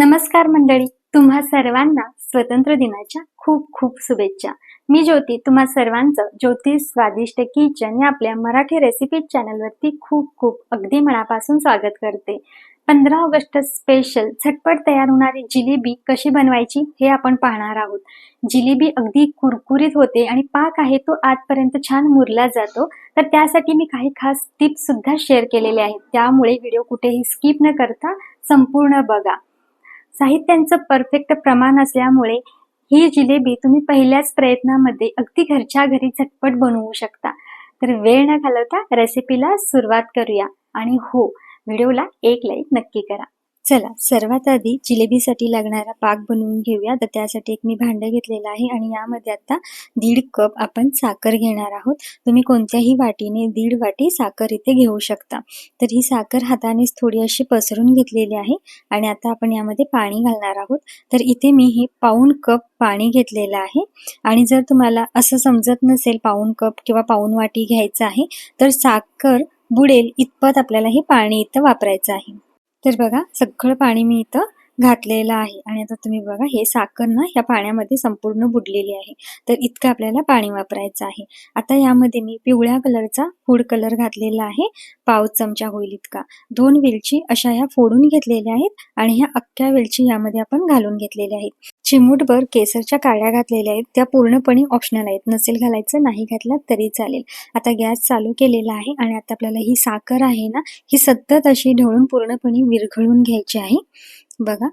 नमस्कार मंडळी. तुम्हा सर्वांना स्वतंत्र दिनाच्या खूप खूप शुभेच्छा. मी ज्योती. तुम्हा सर्वांचं ज्योती स्वादिष्ट किचन या आपल्या मराठी रेसिपी चॅनलवरती खूप खूप अगदी मनापासून स्वागत करते. पंधरा ऑगस्ट स्पेशल झटपट तयार होणारी जिलेबी कशी बनवायची हे आपण पाहणार आहोत. जिलेबी अगदी कुरकुरीत होते आणि पाक आहे तो आजपर्यंत छान मुरला जातो. तर त्यासाठी मी काही खास टिप्स सुद्धा शेअर केलेले आहेत. त्यामुळे व्हिडिओ कुठेही स्किप न करता संपूर्ण बघा. साहित्यांचं परफेक्ट प्रमाण असल्यामुळे ही जिलेबी तुम्ही पहिल्याच प्रयत्नामध्ये अगदी घरच्या घरी झटपट बनवू शकता. तर वेळ न घालवता रेसिपीला सुरुवात करूया. आणि हो व्हिडिओला एक लाईक नक्की करा. चला सर्वात आधी जिलेबीसाठी लागणारा पाक बनवून घेऊया. तर त्यासाठी एक मी भांडं घेतलेलं आहे आणि यामध्ये आता दीड कप आपण साखर घेणार आहोत. तुम्ही कोणत्याही वाटीने दीड वाटी साखर इथे घेऊ शकता. तर ही साखर हातानेच थोडी अशी पसरून घेतलेली आहे आणि आता आपण यामध्ये पाणी घालणार आहोत. तर इथे मी हे पाऊण कप पाणी घेतलेलं आहे आणि जर तुम्हाला असं समजत नसेल पाऊण कप किंवा पाऊण वाटी घ्यायचं आहे तर साखर बुडेल इतपत आपल्याला हे पाणी इथं वापरायचं आहे. तर बघा सगळं पाणी मी इथं घातलेला आहे. आणि आता तुम्ही बघा हे साखर ना ह्या पाण्यामध्ये संपूर्ण बुडलेली आहे. तर इतकं आपल्याला पाणी वापरायचं आहे. आता यामध्ये मी पिवळ्या कलरचा फूड कलर घातलेला आहे. पाव चमचा होईल इतका. दोन वेलची अशा ह्या फोडून घेतलेल्या आहेत आणि ह्या अख्ख्या वेलची यामध्ये आपण घालून घेतलेल्या आहेत. चिमूटभर केसरच्या काळ्या घातलेल्या आहेत. त्या पूर्णपणे ऑप्शनल आहेत. नसेल घालायचं नाही घातला तरी चालेल. आता गॅस चालू केलेला आहे आणि आता आपल्याला ही साखर आहे ना ही सतत अशी ढवळून पूर्णपणे विरघळून घ्यायची आहे. बघा.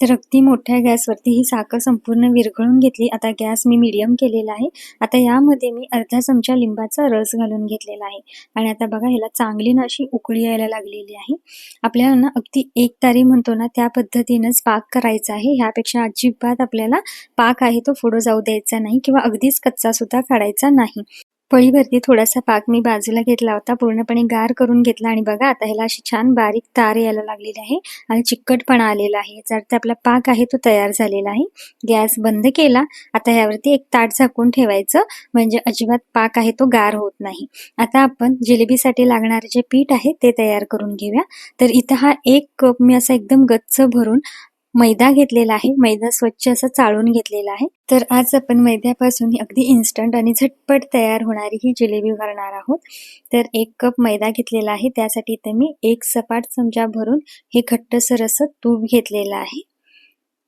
तर अगदी मोठ्या गॅसवरती ही साखर संपूर्ण विरघळून घेतली. आता गॅस मी मीडियम केलेला आहे. आता यामध्ये मी अर्धा चमचा लिंबाचा रस घालून घेतलेला आहे. आणि आता बघा ह्याला चांगली ना अशी उकळी यायला लागलेली आहे. आपल्याला ना अगदी एक तारी म्हणतो ना त्या पद्धतीनंच पाक करायचा आहे. ह्यापेक्षा अजिबात आपल्याला पाक आहे तो पुढं जाऊ द्यायचा नाही किंवा अगदीच कच्चा सुद्धा काढायचा नाही. पळीवरती थोडासा पाक मी बाजूला घेतला होता. पूर्णपणे गार करून घेतला आणि बघा आता ह्याला अशी छान बारीक तार यायला लागलेली आहे आणि चिकटपणा आलेला आहे. जर ते आपला पाक आहे तो तयार झालेला आहे. गॅस बंद केला. आता यावरती एक ताट झाकून ठेवायचं. म्हणजे अजिबात पाक आहे तो गार होत नाही. आता आपण जिलेबीसाठी लागणारे जे पीठ आहे ते तयार करून घेऊया. तर इथं हा एक कप मी असा एकदम गच्च भरून मैदा घेतलेला आहे. मैदा स्वच्छ असा चाळून घेतलेला आहे. तर आज आपण मैद्यापासून अगदी इन्स्टंट आणि झटपट तयार होणारी ही जिलेबी करणार आहोत. तर एक कप मैदा घेतलेला आहे. त्यासाठी इथे मी एक सपाट चमचा भरून हे घट्टसर असं तूप घेतलेलं आहे.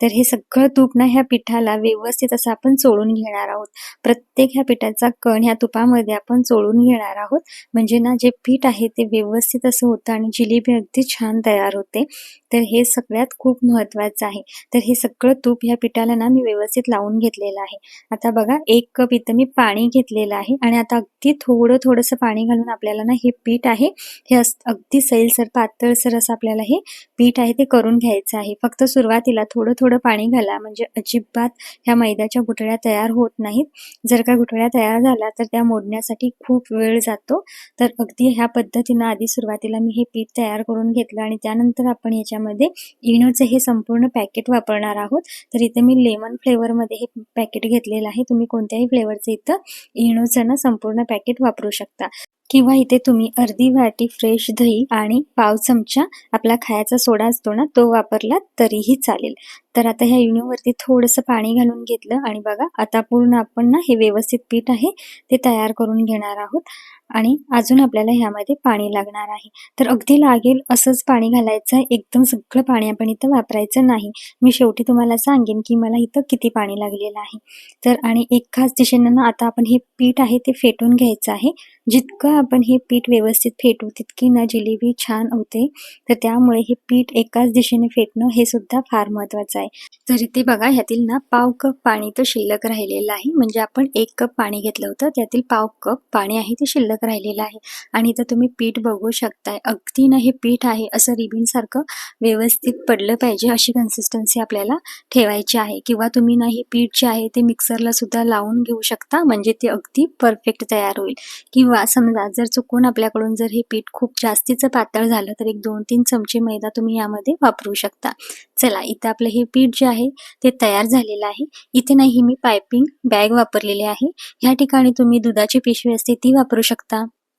तर हे सगळं तूप ना ह्या पिठाला व्यवस्थित असं आपण चोळून घेणार आहोत. प्रत्येक ह्या पिठाचा कण ह्या तुपामध्ये आपण चोळून घेणार आहोत. म्हणजे ना जे पीठ आहे ते व्यवस्थित असं होतं आणि जिलेबी अगदी छान तयार होते. तर हे सगळ्यात खूप महत्वाचं आहे. तर हे सगळं तूप ह्या पिठाला ना मी व्यवस्थित लावून घेतलेलं आहे. आता बघा एक कप इथं मी पाणी घेतलेलं आहे आणि आता अगदी थोडं थोडंसं पाणी घालून आपल्याला ना हे पीठ आहे. हे अगदी सैलसर पातळसर असं आपल्याला हे पीठ आहे ते करून घ्यायचं आहे. फक्त सुरुवातीला थोडं थोडं थोडं पाणी घाला. म्हणजे अजिबात ह्या मैद्याच्या गुठळ्या तयार होत नाहीत. जर का गुठळ्या तयार झाल्या तर त्या मोडण्यासाठी खूप वेळ जातो. तर अगदी ह्या पद्धतीनं आधी सुरुवातीला मी हे पीठ तयार करून घेतलं आणि त्यानंतर आपण याच्यामध्ये इनोचं हे संपूर्ण पॅकेट वापरणार आहोत. तर इथे मी लेमन फ्लेवरमध्ये हे पॅकेट घेतलेलं आहे. तुम्ही कोणत्याही फ्लेवरचं इथं इनोचं ना संपूर्ण पॅकेट वापरू शकता. किंवा इथे तुम्ही अर्धी वाटी फ्रेश दही आणि पाव चमचा आपला खायचा सोडा असतो ना तो वापरला तरीही चालेल. तर आता ह्या युनिवरती थोडंसं पाणी घालून घेतलं आणि बघा आता पूर्ण आपण ना हे व्यवस्थित पीठ आहे ते तयार करून घेणार आहोत. आणि अजून आपल्याला ह्यामध्ये पाणी लागणार आहे. तर अगदी लागेल असंच पाणी घालायचं एकदम सगळं पाणी आपण इथं वापरायचं नाही. मी शेवटी तुम्हाला सांगेन की मला इथं किती पाणी लागलेलं आहे. तर आणि एक खास दिशेनं ना आता आपण हे पीठ आहे ते फेटून घ्यायचं आहे. जितकं आपण हे पीठ व्यवस्थित फेटू तितकी ना जिलेबी छान होते. तर त्यामुळे हे पीठ एकाच दिशेने फेटणं हे सुद्धा फार महत्वाचं आहे. तर इथे बघा ह्यातील ना पाव कप पाणी तर शिल्लक राहिलेलं आहे. म्हणजे आपण एक कप पाणी घेतलं होतं त्यातील पाव कप पाणी आहे ते शिल्लक राहिलेलं आहे. आणि इथं तुम्ही पीठ बघू शकताय. अगदी ना हे पीठ आहे असं रिबिनसारखं व्यवस्थित पडलं पाहिजे अशी कन्सिस्टन्सी आपल्याला ठेवायची आहे. किंवा तुम्ही ना हे पीठ जे आहे ते मिक्सरला सुद्धा लावून घेऊ शकता. म्हणजे ते अगदी परफेक्ट तयार होईल. किंवा समजा जर चुकून आपल्याकडून जर हे पीठ खूप जास्तीचं पातळ झालं तर एक दोन तीन चमचे मैदा तुम्ही यामध्ये वापरू शकता. चला इथं आपलं हे पीठ जे आहे ते तयार झालेलं आहे. इथे नाही मी पायपिंग बॅग वापरलेली आहे. ह्या ठिकाणी तुम्ही दुधाची पिशवी असते ती वापरू शकता.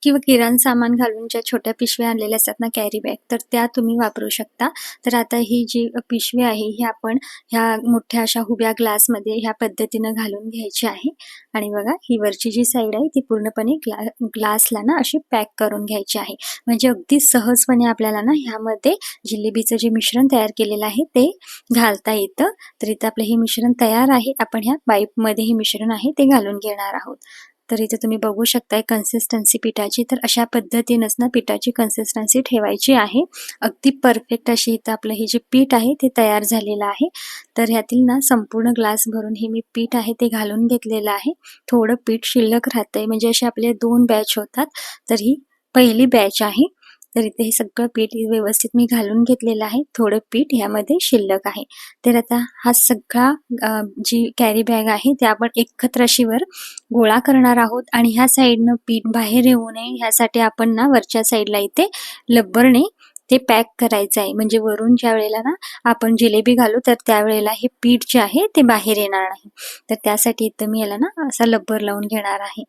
किंवा किराणा सामान घालून ज्या छोट्या पिशव्या आणलेल्या असतात ना कॅरी बॅग तर त्या तुम्ही वापरू शकता. तर आता ही जी पिशवी आहे ही आपण ह्या मोठ्या अशा हुब्या ग्लासमध्ये ह्या पद्धतीनं घालून घ्यायची आहे. आणि बघा ही वरची जी साईड आहे ती पूर्णपणे ग्ला ग्लासला ना अशी पॅक करून घ्यायची आहे. म्हणजे अगदी सहजपणे आपल्याला ना ह्यामध्ये जिलेबीचं जे मिश्रण तयार केलेलं आहे ते घालता येतं. तर इथं आपलं हे मिश्रण तयार आहे. आपण ह्या पाईपमध्ये हे मिश्रण आहे ते घालून घेणार आहोत. तर इथे तुम्ही बघू शकताय कन्सिस्टन्सी पिठाची. तर अशा पद्धतीनंच ना पिठाची कन्सिस्टन्सी ठेवायची आहे. अगदी परफेक्ट अशी इथं आपलं हे जे पीठ आहे ते तयार झालेलं आहे. तर ह्यातील ना संपूर्ण ग्लास भरून हे मी पीठ आहे ते घालून घेतलेलं आहे. थोडं पीठ शिल्लक राहतंय. म्हणजे असे आपले दोन बॅच होतात. तर ही पहिली बॅच आहे. तर इथे हे सगळं पीठ व्यवस्थित मी घालून घेतलेलं आहे. थोडं पीठ ह्यामध्ये शिल्लक आहे. तर आता हा सगळा जी कॅरी बॅग आहे ते आपण एकत्र अशीवर गोळा करणार आहोत आणि ह्या साईडनं पीठ बाहेर येऊ नये. ह्यासाठी आपण ना वरच्या साईडला इथे लब्बरने ते पॅक करायचं आहे. म्हणजे वरून ज्या वेळेला ना आपण जिलेबी घालू तर त्यावेळेला हे पीठ जे आहे ते बाहेर येणार नाही. तर त्यासाठी इथं मी याला ना असा लब्बर लावून घेणार आहे.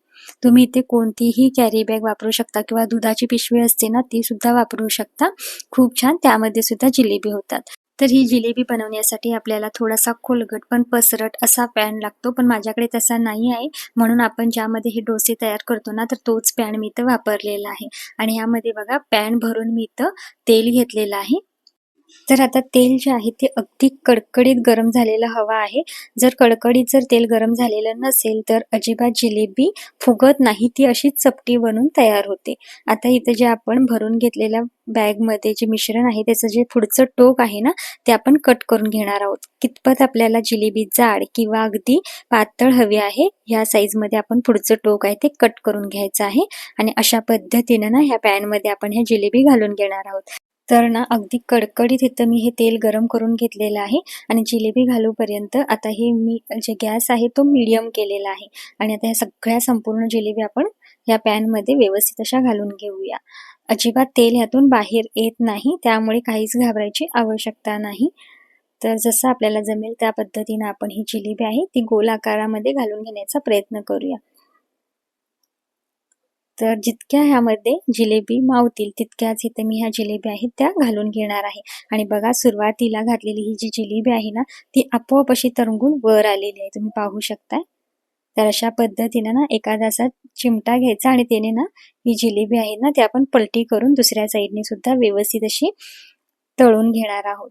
तुम्ही इथे कोणतीही कॅरी बॅग वापरू शकता किंवा दुधाची पिशवी असते ना ती सुद्धा वापरू शकता. खूप छान. त्यामध्ये सुद्धा जिलेबी होतात. तर ही जिलेबी बनवण्यासाठी आपल्याला थोडासा खोलगट पण पसरट असा पॅन लागतो पण माझ्याकडे तसा नाही आहे. म्हणून आपण ज्यामध्ये हे डोसे तयार करतो ना तर तोच पॅन मी इथं वापरलेला आहे. आणि ह्यामध्ये बघा पॅन भरून मी इथं तेल घेतलेलं आहे. तर आता तेल जे आहे ते अगदी कडकडीत गरम झालेलं हवं आहे. जर कडकडीत जर तेल गरम झालेलं नसेल तर अजिबात जिलेबी फुगत नाही ती अशी चपटी बनून तयार होते. आता इथं जे आपण भरून घेतलेल्या बॅगमध्ये जे मिश्रण आहे त्याचं जे पुढचं टोक आहे ना ते आपण कट करून घेणार आहोत. कितपत आपल्याला जिलेबी जाड किंवा अगदी पातळ हवी आहे ह्या साईजमध्ये आपण पुढचं टोक आहे ते कट करून घ्यायचं आहे. आणि अशा पद्धतीनं ना ह्या पॅनमध्ये आपण ह्या जिलेबी घालून घेणार आहोत. तर ना अगदी कडकडीत इथं मी हे तेल गरम करून घेतलेलं आहे आणि जिलेबी घालूपर्यंत आता हे मी जे गॅस आहे तो मिडियम केलेला आहे. आणि आता ह्या सगळ्या संपूर्ण जिलेबी आपण या पॅनमध्ये व्यवस्थित अशा घालून घेऊया. अजिबात तेल ह्यातून बाहेर येत नाही त्यामुळे काहीच घाबरायची आवश्यकता नाही. तर जसं आपल्याला जमेल त्या पद्धतीनं आपण ही जिलेबी आहे ती गोल आकारामध्ये घालून घेण्याचा प्रयत्न करूया. तर जितक्या ह्यामध्ये जिलेबी मावतील तितक्याच इथे मी ह्या जिलेबी आहेत त्या घालून घेणार आहे. आणि बघा सुरुवातीला घातलेली ही जी जिलेबी आहे ना ती आपोआप अशी तरंगून वर आलेली आहे. तुम्ही पाहू शकताय. तर अशा पद्धतीने ना एखादा असा चिमटा घ्यायचा आणि त्याने ना ही जिलेबी आहे ना ती आपण पलटी करून दुसऱ्या साईडने सुद्धा व्यवस्थित अशी तळून घेणार आहोत.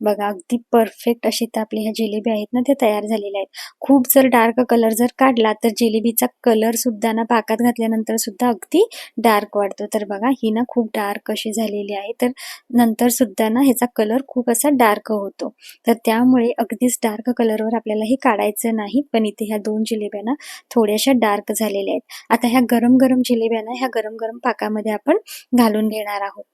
बघा अगदी परफेक्ट अशी तर आपली ह्या जिलेबी आहेत ना ते तयार झालेल्या आहेत. खूप जर डार्क कलर जर काढला तर जिलेबीचा कलर सुद्धा ना पाकात घातल्यानंतर सुद्धा अगदी डार्क वाढतो. तर बघा ही ना खूप डार्क अशी झालेली आहे. तर नंतर सुद्धा ना ह्याचा कलर खूप असा डार्क होतो. तर त्यामुळे अगदीच डार्क कलरवर आपल्याला हे काढायचं नाही. पण इथे ह्या दोन जिलेब्या ना थोड्याशा डार्क झालेल्या आहेत. आता ह्या गरम गरम जिलेब्या ना ह्या गरम गरम पाकामध्ये आपण घालून घेणार आहोत.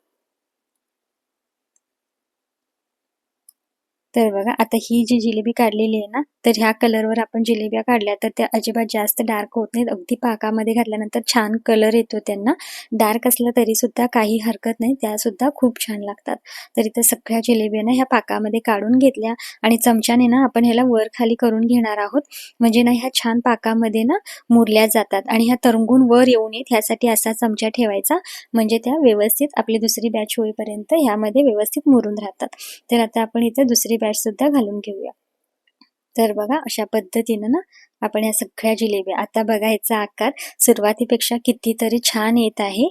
तर बघा आता ही जी जिलेबी काढलेली आहे ना तर ह्या कलरवर आपण जिलेब्या काढल्या तर त्या अजिबात जास्त डार्क होत नाहीत. अगदी पाकामध्ये घातल्यानंतर छान कलर येतो त्यांना. डार्क असलं तरी सुद्धा काही हरकत नाही. त्या सुद्धा खूप छान लागतात. तर इथं सगळ्या जिलेब्या ना ह्या पाकामध्ये काढून घेतल्या आणि चमच्याने ना आपण ह्याला वर खाली करून घेणार आहोत. म्हणजे ना ह्या छान पाकामध्ये ना मुरल्या जातात आणि ह्या तरंगून वर येऊ नयेत ह्यासाठी असा चमचा ठेवायचा. म्हणजे त्या व्यवस्थित आपली दुसरी बॅच होईपर्यंत ह्यामध्ये व्यवस्थित मुरून राहतात. तर आता आपण इथे दुसरी बॅच सुद्धा घालून घेऊया. तर बघा अशा पद्धतीनं ना आपण या सगळ्या जिलेबी. आता बघायचा आकार सुरुवातीपेक्षा कितीतरी छान येत आहे.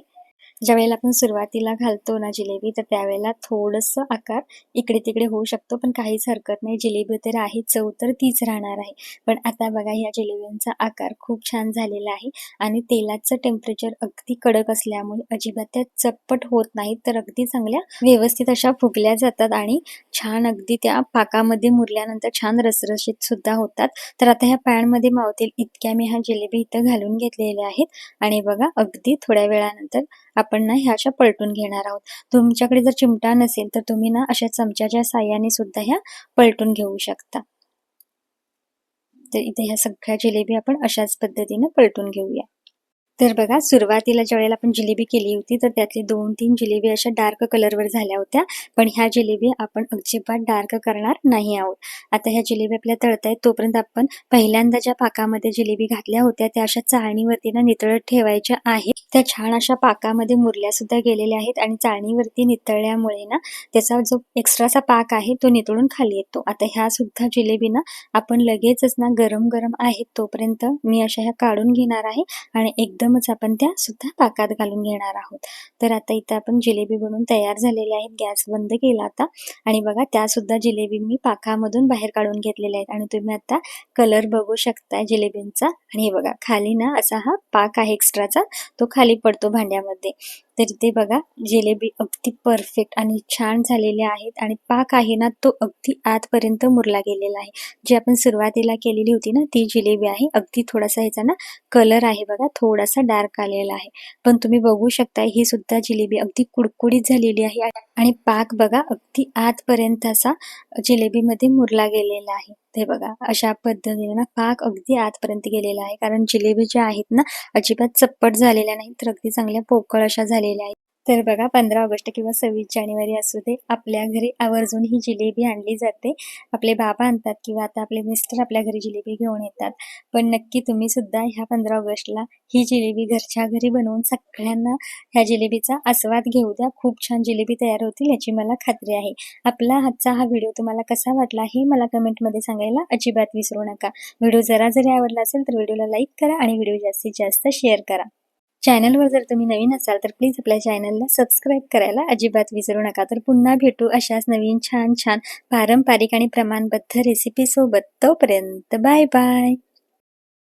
ज्या वेळेला आपण सुरुवातीला घालतो ना जिलेबी तर त्यावेळेला थोडंसं आकार इकडे तिकडे होऊ शकतो पण काहीच हरकत नाही. जिलेबी तर आहे चव तर तीच राहणार आहे. पण आता बघा या जिलेबींचा आकार खूप छान झालेला आहे आणि तेलाचं टेम्परेचर अगदी कडक असल्यामुळे अजिबात त्या चपट होत नाहीत तर अगदी चांगल्या व्यवस्थित अशा फुगल्या जातात आणि छान अगदी त्या पाकामध्ये मुरल्यानंतर छान रसरशीत सुद्धा होतात. तर आता ह्या पॅनमध्ये मावतील इतक्या मी ह्या जिलेबी इथं घालून घेतलेल्या आहेत आणि बघा अगदी थोड्या वेळानंतर आपण ना ह्या अशा पलटून घेणार आहोत. तुमच्याकडे जर चिमटा नसेल तर तुम्ही ना अशा चमच्याच्या साह्याने सुद्धा ह्या पलटून घेऊ शकता. तर इथे ह्या सगळ्या जिलेबी आपण अशाच पद्धतीने पलटून घेऊया. तर बघा सुरुवातीला ज्यावेळेला आपण जिलेबी केली होती तर त्यातली दोन तीन जिलेबी अशा डार्क कलरवर झाल्या होत्या. पण ह्या जिलेबी आपण अजिबात डार्क करणार नाही आहोत. आता ह्या जिलेबी आपल्या तळतायत तोपर्यंत आपण पहिल्यांदा ज्या पाकामध्ये जिलेबी घातल्या होत्या त्या अशा चाळणीवरती ना नितळत ठेवायच्या आहेत. त्या छान अशा पाकामध्ये मुरल्या सुद्धा गेलेल्या आहेत आणि चाळणीवरती नितळल्यामुळे ना त्याचा जो एक्स्ट्राचा पाक आहे तो नितळून खाली येतो. आता ह्या सुद्धा जिलेबी ना आपण लगेचच ना गरम गरम आहेत तोपर्यंत मी अशा ह्या काढून घेणार आहे आणि एकदमच आपण त्या सुद्धा पाकात घालून घेणार आहोत. तर आता इथं आपण जिलेबी बनवून तयार झालेल्या आहेत. गॅस बंद केला आता. आणि बघा त्या सुद्धा जिलेबी मी पाकामधून बाहेर काढून घेतलेल्या आहेत. आणि तुम्ही आता कलर बघू शकता जिलेबींचा. आणि हे बघा खाली ना असा हा पाक आहे एक्स्ट्राचा तो खाली पडतो भांड्यामध्ये. तर ते बघा जिलेबी अगदी परफेक्ट आणि छान झालेले आहेत आणि पाक आहे ना तो अगदी आतपर्यंत मुरला गेलेला आहे. जी आपण सुरुवातीला केलेली होती ना ती जिलेबी आहे. अगदी थोडासा ह्याचा ना कलर आहे बघा थोडासा डार्क आलेला आहे. पण तुम्ही बघू शकता ही सुद्धा जिलेबी अगदी कुडकुडीत झालेली आहे आणि पाक बघा अगदी आतपर्यंत असा जिलेबीमध्ये मुरला गेलेला आहे. ते बघा अशा पद्धतीने ना पाक अगदी आतपर्यंत गेलेला आहे. कारण जिलेबी ज्या आहेत ना अजिबात चप्पट झालेल्या नाहीत. तर अगदी चांगल्या पोकळ अशा झालेल्या आहेत. तर बघा पंधरा ऑगस्ट किंवा सव्वीस जानेवारी असू दे आपल्या घरी आवर्जून ही जिलेबी आणली जाते. आपले बाबा आणतात किंवा आता आपले मिस्टर आपल्या घरी जिलेबी घेऊन येतात. पण नक्की तुम्ही सुद्धा ह्या पंधरा ऑगस्टला ही जिलेबी घरच्या घरी बनवून सगळ्यांना ह्या जिलेबीचा आस्वाद घेऊ द्या. खूप छान जिलेबी तयार होतील याची मला खात्री आहे. आपला हातचा हा व्हिडिओ तुम्हाला कसा वाटला हे मला कमेंटमध्ये सांगायला अजिबात विसरू नका. व्हिडिओ जरा जरी आवडला असेल तर व्हिडिओला लाईक करा आणि व्हिडिओ जास्तीत जास्त शेअर करा. चॅनलवर जर तुम्ही नवीन असाल तर प्लीज आपल्या चॅनलला सबस्क्राईब करायला अजिबात विसरू नका. तर पुन्हा भेटू अशाच नवीन छान छान पारंपरिक आणि प्रमाणबद्ध रेसिपीसोबत तोपर्यंत बाय बाय.